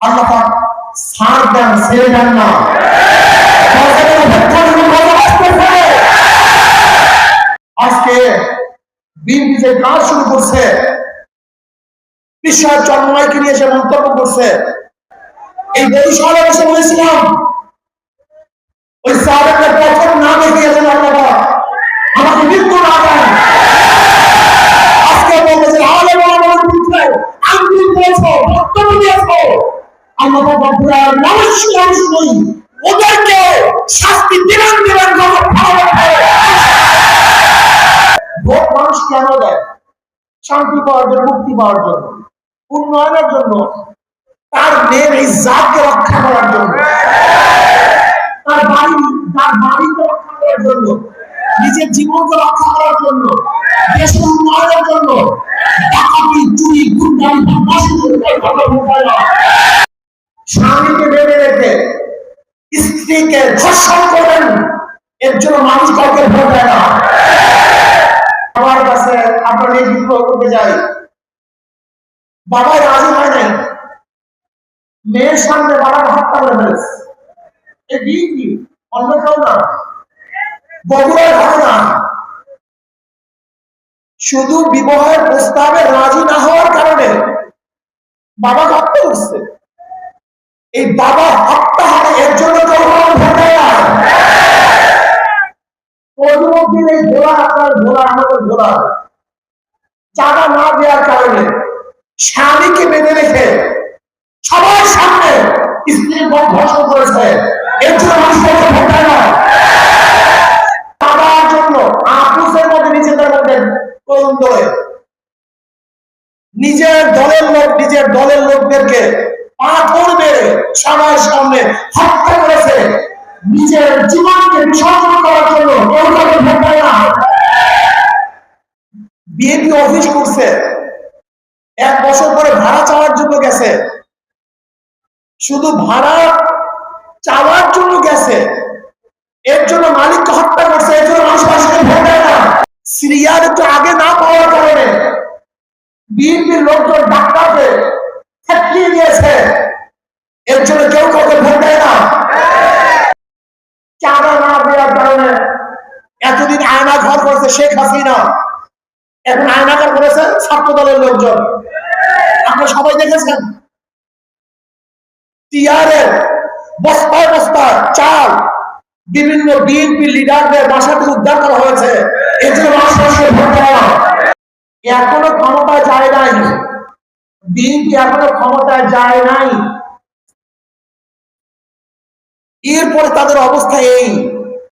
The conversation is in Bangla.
আল্লাহ পাক দেন, ছেড়ে দেন না। আজকে বিএনপি যে কাজ শুরু করছে বিশ্বাস জন্মাইকে নিয়ে সে মন্তব্য করছে। এই বরিশালে বসে বলেছিলাম ওদেরকে শাস্তি দিবেন দিবেন। ভোট মানুষ কেন দেয় শান্তি পাওয়ার জন্য মুক্তি পাওয়ার জন্য উন্নয়নের জন্য তার মেয়ের এই জাতকে রক্ষা করার জন্য তার বাড়ি তার বাড়িকে রক্ষা করার জন্য নিজের জীবনকে রক্ষা করার জন্য দেশের উন্নয়নের জন্য ডাকাতি চুরি গুন্ডামি না। স্বামীকে বেঁধে রেখে স্ত্রীকে ধর্ষণ করবেন, এর জন্য মানুষ কাউকে ভোট দেয় না। আমার কাছে আপনার এই বিপ্লব করতে যাই বাবাই রাজি হয় নাই। মেয়ের সামনে বাবা হত্যা করে ফেলেছে অন্য কেউ না? বগুড়ার ঘটনা। শুধু বিবাহের প্রস্তাবে রাজি না হওয়ার কারণে বাবা হত্যা করছে এই বাবা হত্যা হবে এর জন্য কারও ভোট না পরবর্তীতে এই আপনার আমাদের না দেওয়ার কারণে স্বামীকে বেঁধে রেখে সবার সামনে স্ত্রীর ধর্ষণ করেছে। এর জন্য মানুষ দেয় না। তার জন্য আপুসের মধ্যে নিজেদের মধ্যে ধরে। নিজের দলের লোক, নিজের দলের লোকদেরকে সবার সামনে নিজের করার জন্য শুধু ভাড়া চাওয়ার জন্য গেছে। এর জন্য মালিককে হত্যা করছে, এর জন্য মানুষ না। সিরিয়ার একটু আগে না পাওয়ার কারণে বিএনপির লোকজন ডাক্তারকে ঠেকিয়ে দিয়েছে এর জন্য কেউ কাউকে ভোট দেয় না চাঁদা না দেওয়ার কারণে এতদিন আয়না ঘর করেছে শেখ হাসিনা। এখন আয়নাঘর করেছে ছাত্র দলের লোকজন। আপনারা সবাই দেখেছেন? টিআরের বস্তায় বস্তায় চাল, বিভিন্ন বিএনপি লিডারদের বাসা থেকে উদ্ধার করা হয়েছে। এখনও ক্ষমতায় যায় নাই। বিএনপি এখনও ক্ষমতায় যায় নাই। এরপরে তাদের অবস্থা এই।